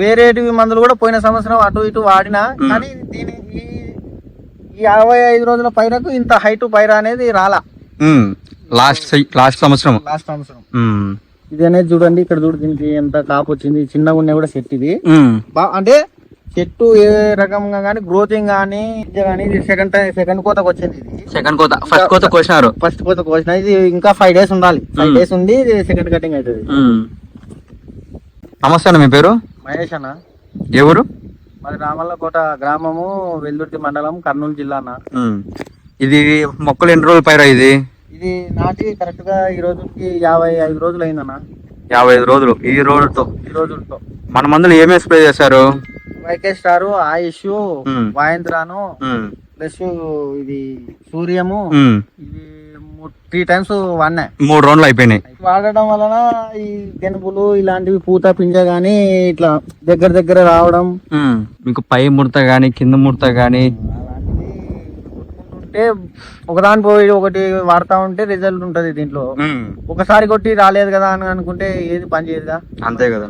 వేరేటివి మందులు కూడా పోయిన సంవత్సరం అటు ఇటు వాడినా కానీ దీని ఈ యాభై ఐదు రోజుల పైరకు ఇంత హైట్ పైర అనేది రాలా. లాస్ట్ లాస్ట్ సంవత్సరం. లాస్ట్ సంవత్సరం. ఇది అనేది చూడండి ఇక్కడ చూడు దీనికి ఎంత కాపు వచ్చింది చిన్నగా ఉన్నా కూడా చెట్టు ఇది. అంటే చెట్టు ఏ రకంగా కానీ గ్రోతింగ్ కానీ కానీ ఇది సెకండ్ టైం సెకండ్ కోతకు వచ్చింది ఇది. సెకండ్ కోత ఫస్ట్ కోత కోసినారు. ఫస్ట్ కోత కోసిన ఇది ఇంకా ఫైవ్ డేస్ ఉండాలి. ఫైవ్. డేస్ ఉంది సెకండ్ కటింగ్ అవుతుంది. నమస్తే మీ పేరు? మహేష్ అన్న. ఊరు మాది రామల్లకోట గ్రామము వెల్దుర్తి మండలం కర్నూలు జిల్లా అన్న. ఇది మొక్కలు ఎన్ని రోజులు పైరా ఇది? ఇది నాటి కరెక్ట్గా ఈ రోజుకి యాభై ఐదు రోజులు అయిందన్న యాభై ఐదు రోజులు. ఈ రోజుతో? ఈ రోజులతో మన మందులు ఏమేమి స్ప్రే చేశారు? YK star Ayush. వాయంత్రాను. ప్లస్ ఇది సూర్యము ఉమ్. త్రీ టైమ్స్ వాడినా. మూడు రోజులు అయిపోయినాయి. వాడడం వలన ఈ గెనుపులు ఇలాంటివి పూత పింజ గానీ ఇట్లా దగ్గర దగ్గర రావడం. మీకు పై ముడత గాని కింద ముడత గాని. కొట్టుకుంటుంటే ఒకదాని పోయి ఒకటి వాడుతా ఉంటే రిజల్ట్ ఉంటది దీంట్లో. ఒకసారి కొట్టి రాలేదు కదా అని అనుకుంటే ఏది పని చేయదుగా? అంతే కదా.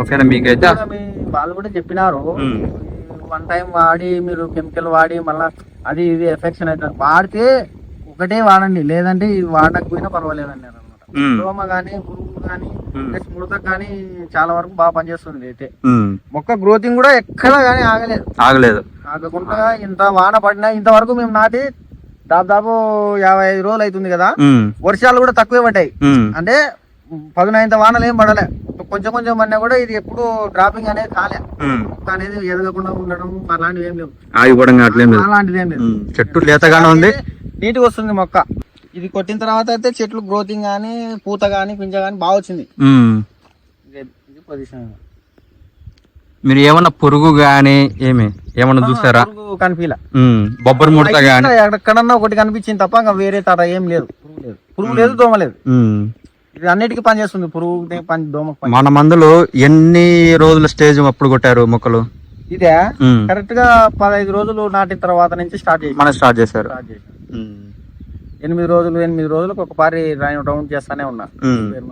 ఓకేనా మీకైతే? వాళ్ళు కూడా చెప్పినారు. వన్ టైం వాడి మీరు కెమికల్ వాడి మళ్ళా అది ఇది ఎఫెక్షన్ అవుతుంది. వాడితే ఒకటే వాడండి లేదంటే ఇది వాడకపోయినా పర్వాలేదండి అనమాట ఉమ్. దోమ కానీ పురుగు కానీ. ప్లస్ ముడత కానీ చాలా వరకు బాగా పనిచేస్తుంది అయితే. మొక్క గ్రోతింగ్ కూడా ఎక్కడ కానీ ఆగలేదు ఆగలేదు ఆగకుండా ఇంత వాన పడినా ఇంతవరకు మేము నాటి దాదాపు యాభై ఐదు రోజులు అవుతుంది కదా. వర్షాలు కూడా తక్కువే పడ్డాయి. అంటే పదునైంత వానలు ఏం పడలే కొంచెం కొంచెం పడినా కూడా ఇది ఎప్పుడు డ్రాపింగ్ అనేది కాలే. మొక్క అనేది ఎదగకుండా ఉండడం అలాంటివి ఏం లేవు అలాంటిది ఏం లేదు. చెట్టు లేతగానే ఉంది నీట్గా వస్తుంది మొక్క. ఇది కొట్టిన తర్వాత అయితే చెట్లు గ్రోతింగ్ కానీ పూత కానీ పింజ కానీ బాగా వచ్చింది. ఇది- పొజిషన్ మీరు ఏమన్నా పురుగు గాని ఏమి? ఏమన్నా చూసారా? కనిపించలే. బొబ్బరి ముడత గాని. ఎక్కడన్నా ఒకటి కనిపించింది తప్ప ఇంకా వేరే తాట ఏం లేదు. పురుగు లేదు. పురుగు లేదు దోమ లేదు. ఇది అన్నిటికీ పని చేస్తుంది. పురుగు పని పని. మన మందులు ఎన్ని రోజుల స్టేజ్ అప్పుడు కొట్టారు మొక్కలు? ఇదే. కరెక్ట్గా పదహైదు రోజులు నాటిన తర్వాత నుంచి స్టార్ట్ చేసి మనం స్టార్ట్ చేశారు. స్టార్ట్ ఉమ్. ఎనిమిది రోజులు ఎనిమిది రోజులకు ఒక పారి రౌండ్ చేస్తానే ఉన్నా.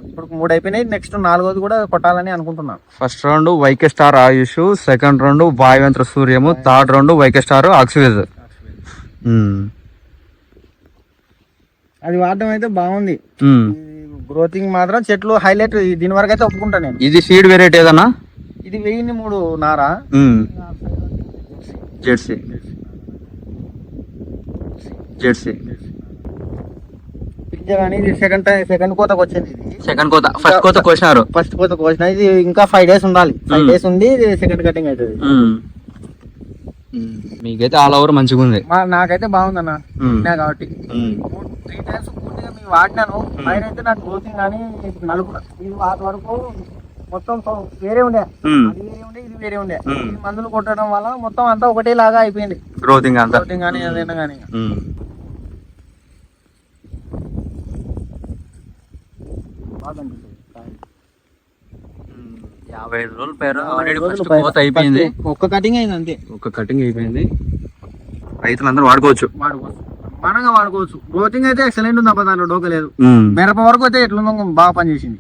ఇప్పుడు మూడు అయిపోయినాయి నెక్స్ట్ నాలుగోది కూడా కొట్టాలని అనుకుంటున్నాను. First round YK star Ayush second round వాయువంత్ర సూర్యము థర్డ్ రౌండ్ వైకే స్టార్ ఆక్సివేజ్. ఉమ్. అది వాడడం అయితే బాగుంది. గ్రోతింగ్ మాత్రం చెట్లు హైలైట్ దీని వరకు అయితే ఒప్పుకుంటా నేను. ఇది సీడ్ వెరైటీ ఏదన్నా? ఇది వెయ్యిన్ని మూడు నారా. Jersey Jersey. కానీ ఇది సెకండ్ టైం సెకండ్ కోతకు వచ్చింది ఇది. సెకండ్ కోత ఫస్ట్ కోత కోసినారు. ఫస్ట్ కోత కోసిన ఇది ఇంకా ఫైవ్ డేస్ ఉండాలి. ఫైవ్. డేస్ ఉంది ఇది సెకండ్ కటింగ్ అవుతుంది. ఉమ్. మీకైతే ఆల్ ఓవర్ మంచిగా ఉంది. మా నాకైతే బాగుందన్న. మ్మ్. తిన్నా కాబట్టి. త్రీ టైమ్స్ పూర్తిగా మేము వాడినాను. పైన అయితే నాకు గ్రోతింగ్ కానీ నలుపు ఇది వాటి వరకు మొత్తం వేరే ఉండే. అది వేరే ఉండే ఇది వేరే ఉండే. మందులు కొట్టడం వల్ల మొత్తం అంతా ఒకటే లాగా అయిపోయింది గ్రోతింగ్ అంతా. గ్రోతింగ్ కానీ ఏదైనా కానీ. బాగా. యాభై ఐదు రోజులు పేరు ఆల్రెడీ రోజులు ఫస్ట్ పైన. కోత అయిపోయింది. ఒక్క కటింగ్ అయింది అంతే. ఒక కటింగ్ అయిపోయింది. రైతులందరూ వాడుకోవచ్చు. వాడుకోవచ్చు. మనగా వాడుకోవచ్చు. గ్రోతింగ్ అయితే ఎక్సలెంట్ ఉంది అబ్బా దాంట్లో డోక లేదు. ఉమ్. మిరప వరకు అయితే ఎట్లుందో బాగా పనిచేసింది.